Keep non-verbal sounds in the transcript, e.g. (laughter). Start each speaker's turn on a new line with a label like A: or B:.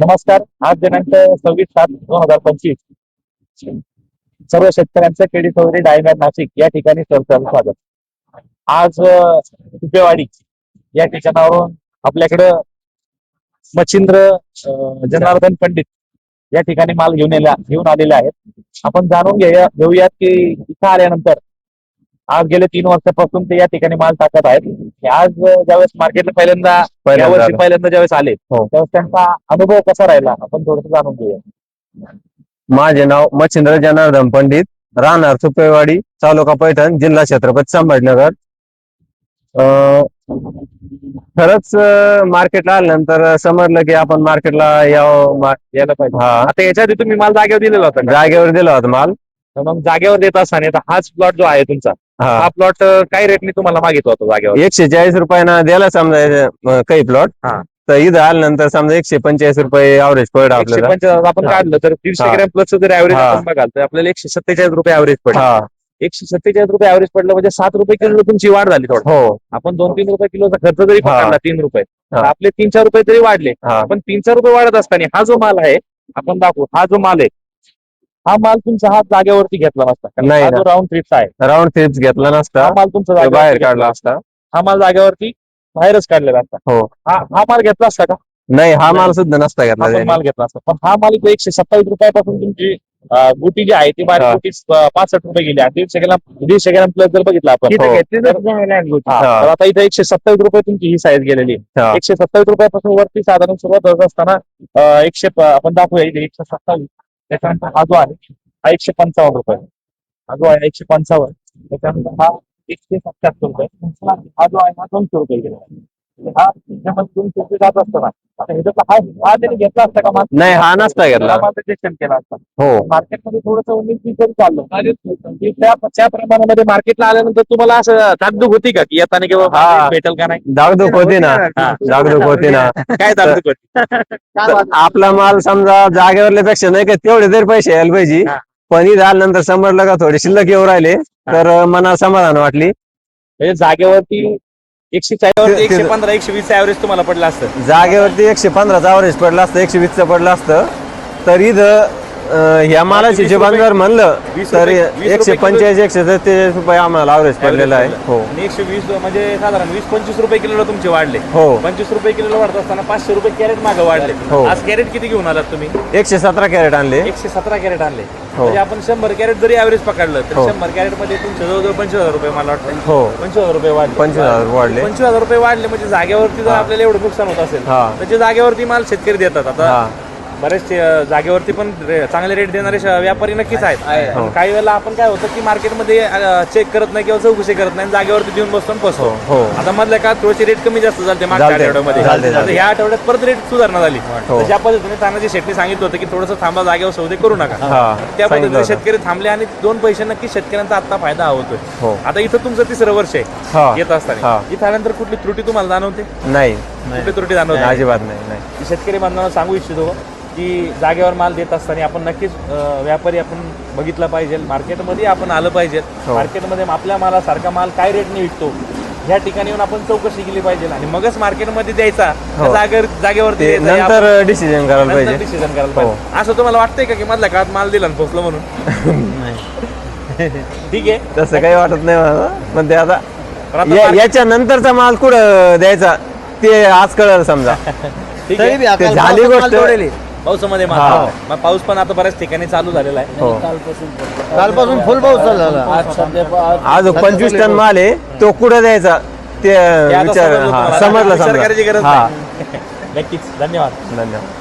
A: नमस्कार. आज दिनांक सव्वीस सात दोन हजार पंचवीस. सर्व शेतकऱ्यांचं केडी चौधरी डायमॅन नाशिक या ठिकाणी स्वागत. आज कुपेवाडी या ठिकाणावरून आपल्याकडं मच्छिंद्र जनार्दन पंडित या ठिकाणी माल घेऊन आल्या घेऊन आलेले आहेत. आपण जाणून घेऊया घेऊयात की इथं आल्यानंतर आज गेले तीन वर्षापासून ते या ठिकाणी माल टाकत आहेत. आणि आज ज्यावेळेस मार्केटला पहिल्यांदा या
B: पहिल्यांदा
A: वर्षी
B: आलं.
A: पहिल्यांदा ज्यावेळेस आले
B: हो.
A: त्यावेळेस त्यांचा अनुभव कसा राहिला? आपण थोडस जाणून घेऊया.
B: माझे नाव मच्छिंद्र जनार्दन पंडित राहणार सुपेवाडी तालुका पैठण जिल्हा छत्रपती संभाजीनगर. अं, खरंच मार्केटला आल्यानंतर समजलं की आपण मार्केटला यावं मा-
A: यायला पाहिजे.
B: हा.
A: आता याच्या आधी तुम्ही माल जागेवर दिलेला होता का?
B: जागेवर दिला होता माल.
A: तर मग जागेवर देत असताना आता हाच प्लॉट जो आहे तुमचा
B: हा
A: प्लॉट काय रेटने तुम्हाला मागितला होता जागेवर
B: एकशे चाळीस रुपयानं दिला समजा अं, काही प्लॉट
A: हा.
B: तर इथं आल्यानंतर समजा एकशे पंचेचाळीस रुपये अवरेज पड
A: एकशे
B: आपल्याला
A: आपण
B: हा.
A: काढलं तर दीडशे
B: हा.
A: ग्रॅम प्लस जर ऍव्हरेज
B: हा.
A: आपण बघाल तर आपल्याला एकशे सत्तेचाळीस रुपये ऍव्हरेज पडलं
B: हा
A: एकशे सत्तेचाळीस रुपये ऍव्हरेज पडलं म्हणजे सात रुपये किलो तुमची वाढ झाली थोडं
B: हो
A: आपण दोन तीन रुपये किलोचा खर्च जरी
B: हा.
A: पकडला तीन रुपये तर
B: हा.
A: आपले तीन चार रुपये तरी वाढले
B: हा
A: पण तीन चार रुपये वाढत असताना हा जो माल आहे आपण दाखवू हा जो माल आहे हा माल तुमचा हा जागेवरती घेतला नसता
B: नाही
A: हा
B: ना.
A: राऊंड ट्रिप्स आहे
B: राऊंड ट्रिप्स घेतला नसता
A: हा माल तुमचा जागेवरती
B: बाहेर
A: घेतला
B: काढला असता
A: हा माल जागेवरती बाहेरच काढलेला असता
B: हो.
A: हा हा माल घेतला असता का
B: नाही हा माल सुद्धा नसता घेतला
A: हा
B: त्याने.
A: माल घेतला असता पण हा माल इथे एकशे सत्तावीस रुपयापासून तुमची अं, गुटी जी आहे ती बारीक
B: हा.
A: गुटी अं, पासष्ट रुपये गेली आणि दीडशे ग्राम दीडशे ग्राम प्लस जर बघितलं आपण
B: हो.
A: हा,
B: हा.
A: तर आता इथे एकशे सत्तावीस रुपये तुमची ही साईज गेलेली आहे. एकशे सत्तावीस रुपयापासून वरती साधारण सुरुवात होत असताना अं, एकशे प- आपण दाखवूया इथे एकशे सत्तावीस त्याच्यानंतर हा जो आहे हा एकशे पंचावन्न रुपये. हा जो आहे एकशे पंचावन्न. त्याच्यानंतर हा एकशे सत्याहत्तर रुपये. हा जो आहे हा दोनशे रुपये गेलेला आहे. हा दोनशे रुपये जात असताना आता ह्याच्यात हा हा त्याने घेतला असता का माल?
B: नाही हा नसता घेतला.
A: हा केला असता.
B: हो.
A: मार्केटमध्ये थोडस उन्नीस बीस जरी चाललं. की त्या त्या प्रमाणामध्ये मार्केटला आल्यानंतर तुम्हाला असं धाकधूक होती का? की येताना किंवा
B: हा.
A: भेटेल का नाही?
B: जागदूक होती ना.
A: हा.
B: जागदूक होती ना.
A: काय धाकधूक होती? (laughs)
B: आपला माल समजा जागेवरल्या पेक्षा नाही का तेवढे तरी पैसे यायला पाहिजे.
A: हा.
B: पण इथं आल्यानंतर समजलं का थोडे शिल्लक येऊ राहिले. तर मनाला समाधान वाटली.
A: म्हणजे जागेवरती एकशे चाळीस एकशे पंधरा एकशे वीस ऍव्हरेज तुम्हाला पडलं असतं.
B: जागेवरती एकशे पंधराचा अवरेज पडला असतं एकशे वीसचं पडलं असतं. तर इथं ह्या हिशोबाने
A: रुपये-
B: जर म्हणलं तर एकशे
A: रुपये किलो-
B: पंचेचाळीस एकशे सत्तेचाळीस रुपये आम्हाला अवरेज पडलेलं आहे. हो.
A: आणि एकशे वीस म्हणजे साधारण वीस पंचवीस रुपये किलोला तुमचे वाढले.
B: हो.
A: पंचवीस रुपये किलोला वाढत असताना पाचशे रुपये कॅरेट मागे वाढले.
B: हो.
A: आज कॅरेट किती घेऊन आलात तुम्ही?
B: एकशे सतरा कॅरेट आणले.
A: एकशे सतरा कॅरेट आणले.
B: हो.
A: म्हणजे आपण शंभर कॅरेट जरी ऍव्हरेज पकडलं तर
B: हो.
A: शंभर कॅरेटमध्ये तुमचे जवळजवळ पंचवीस हजार रुपये मला वाटतं.
B: हो.
A: पंचवीस हजार रुपये वाढले.
B: पंचवीस हजार वाढले.
A: पंचवीस हजार रुपये वाढले म्हणजे जागेवरती जर. आपल्याला एवढं नुकसान होत असेल जे जागेवरती माल शेतकरी देतात आता बरेचसे जागेवरती पण रे- चांगले रेट देणारे श- व्यापारी नक्कीच आहेत. पण काही वेळेला आपण काय होतं की मार्केटमध्ये चेक करत नाही किंवा चौकशी करत नाही आणि जागेवरती देऊन बसतो आणि फसतो.
B: हो हो.
A: आता मधल्या का थोडीशी रेट कमी जास्त झाले मागच्या
B: झालते.
A: आठवड्यामध्ये.
B: झालते,
A: आता
B: झालते.
A: ह्या आठवड्यात परत रेट सुधारणा झाली.
B: हो.
A: ज्या पद्धतीने तानाजी शेट्टी सांगितलं होतं की थोडंसं थांबा जागेवर सौदे करू नका.
B: हा
A: त्या
B: सांगितलं
A: पद्धतीने
B: होतं.
A: शेतकरी थांबले आणि दोन पैसे नक्की शेतकऱ्यांचा आता फायदा होतोय.
B: हो.
A: आता इथं तुमचं तिसरं वर्ष आहे.
B: हा.
A: येत असताना. इथं आल्यानंतर कुठली त्रुटी तुम्हाला जाणवते?
B: नाही.
A: कुठली त्रुटी जाणवते?
B: अजिबात नाही नाही.
A: शेतकरी बांधवांना सांगू इच्छितो. की जागेवर माल देत असताना आपण नक्कीच व्यापारी आपण बघितला पाहिजे. मार्केटमध्ये आपण आलं पाहिजे.
B: हो.
A: मार्केटमध्ये आपल्या मालासारखा माल काय रेटने विकतो ह्या ठिकाणी येऊन आपण चौकशी केली पाहिजे. आणि मगच मार्केटमध्ये द्यायचा
B: हो.
A: जागेवर
B: नंतर डिसिजन करायला पाहिजे.
A: डिसिजन करायला
B: हो.
A: पाहिजे. असं तुम्हाला वाटतंय का की मधल्या काळात माल दिला पोचलो म्हणून? (laughs) ठीक आहे.
B: तसं काही वाटत नाही मला. पण ते आता या- याच्या नंतरचा माल कुठं द्यायचा ते आज कळलं समजा. (laughs)
A: ठीक आहे.
B: झाली गोष्ट.
A: पावसामध्ये माल
B: हा.
A: मग पाऊस पण आता बऱ्याच ठिकाणी चालू झालेला आहे.
B: हो.
C: कालपासून फुल पाऊस चालू झाला. आज सध्या
B: आज पंचवीस टन माल आहे. तो कुठं द्यायचा? ते
A: हे आता
B: विचार
A: समजलं
B: हा
A: तुम्हाला.
B: समजलं
A: विचार करायची
B: समजा
A: गरज
B: हा.
A: नाही. (laughs) नक्कीच. धन्यवाद.
B: धन्यवाद.